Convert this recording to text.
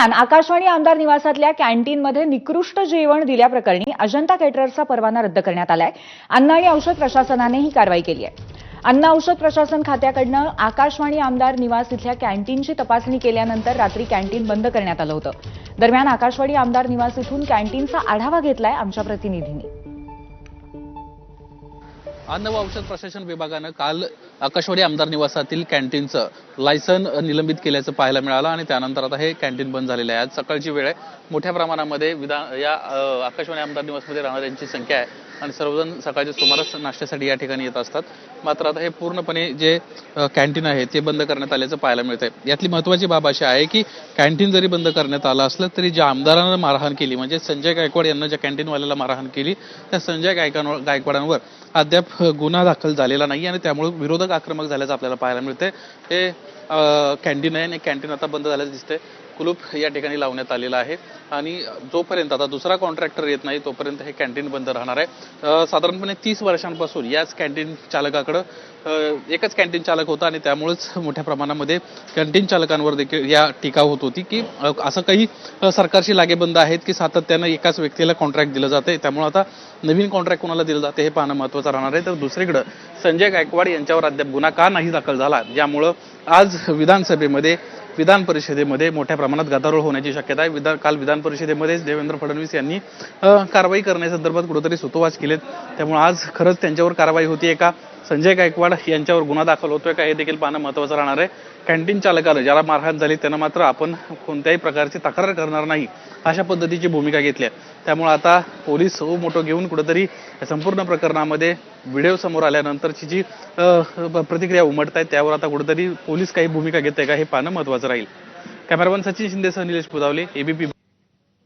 दरम्यान आकाशवाणी आमदार निवासातल्या कॅन्टीनमध्ये निकृष्ट जेवण दिल्याप्रकरणी अजंता केटरर्सचा परवाना रद्द करण्यात आलाय. अन्न आणि औषध प्रशासनाने ही कारवाई केली आहे. अन्न औषध प्रशासन खात्याकडनं आकाशवाणी आमदार निवास इथल्या कॅन्टीनची तपासणी केल्यानंतर रात्री कॅन्टीन बंद करण्यात आलं होतं. दरम्यान आकाशवाणी आमदार निवास इथून कॅन्टीनचा आढावा घेतलाय आमच्या प्रतिनिधींनी. अन्न व औषध प्रशासन विभागानं काल आकाशवाणी आमदार निवासातील कॅन्टीनचं लायसन निलंबित केल्याचं पाहायला मिळालं आणि त्यानंतर आता हे कॅन्टीन बंद झालेलं आहे. आज सकाळची वेळ आहे. मोठ्या प्रमाणामध्ये विधान या आकाशवाणी आमदार निवासमध्ये राहणाऱ्यांची संख्या आहे आणि सर्वजण सकाळच्या सुमारास नाश्त्यासाठी या ठिकाणी येत असतात. मात्र आता हे पूर्णपणे जे कॅन्टीन आहे ते बंद करण्यात आल्याचं पाहायला मिळतंय. यातली महत्वाची बाब अशी आहे की कॅन्टीन जरी बंद करण्यात आलं असलं तरी ज्या आमदारानं मारहाण केली म्हणजे संजय गायकवाड यांना ज्या कॅन्टीनवाल्याला मारहाण केली त्या संजय गायकांवर गायकवाडांवर अद्याप गुन्हा दाखल झालेला नाही आणि त्यामुळे विरोधक आक्रमक झाल्याचं आपल्याला पाहायला मिळतंय. हे कॅन्टीन आहे आणि कॅन्टीन आता बंद झाल्याचं दिसतंय. कुलूप या ठिकाणी लावण्यात आलेला आहे. आणि जोपर्यंत आता दुसरा कॉन्ट्रॅक्टर येत नाही तोपर्यंत हे कॅन्टीन बंद राहणार आहे. साधारणपणे तीस वर्षांपासून याच कॅन्टीन चालकाकडं एकच कॅन्टीन चालक होता आणि त्यामुळेच मोठ्या प्रमाणामध्ये कॅन्टीन चालकांवर देखील या टीका होत होती की असं काही सरकारशी लागेबंद आहेत की सातत्यानं एकाच व्यक्तीला कॉन्ट्रॅक्ट दिलं जाते त्यामुळे आता नवीन कॉन्ट्रॅक्ट कोणाला दिलं जाते हे पाहणं महत्त्वाचं राहणार आहे. तर दुसरीकडं संजय गायकवाड यांच्यावर अद्याप गुन्हा का नाही दाखल झाला ज्यामुळं आज विधानसभेमध्ये विधान परिषदेमध्ये मोठ्या प्रमाणात गदारोळ होण्याची शक्यता आहे. विधान काल विधान परिषदेमध्येच देवेंद्र फडणवीस यांनी कारवाई करण्यासंदर्भात कुठेतरी सुतोवाच केलेत. त्यामुळे आज खरंच त्यांच्यावर कारवाई होती का? संजय गायकवाड यांच्यावर गुन्हा दाखल होतोय का? हे देखील पाहणं महत्वाचं राहणार आहे. कॅन्टीन चालकाला ज्याला मारहाण झाली त्यांना मात्र आपण कोणत्याही प्रकारची तक्रार करणार नाही अशा पद्धतीची भूमिका घेतली आहे. त्यामुळे आता पोलीस हो मोठं घेऊन कुठंतरी संपूर्ण प्रकरणामध्ये व्हिडिओ समोर आल्यानंतरची जी प्रतिक्रिया उमटत आहे त्यावर आता कुठंतरी पोलीस काही भूमिका घेत आहे का हे पाहणं महत्वाचं राहील. कॅमेरामन सचिन शिंदेसह निलेश पुदावले एबीपी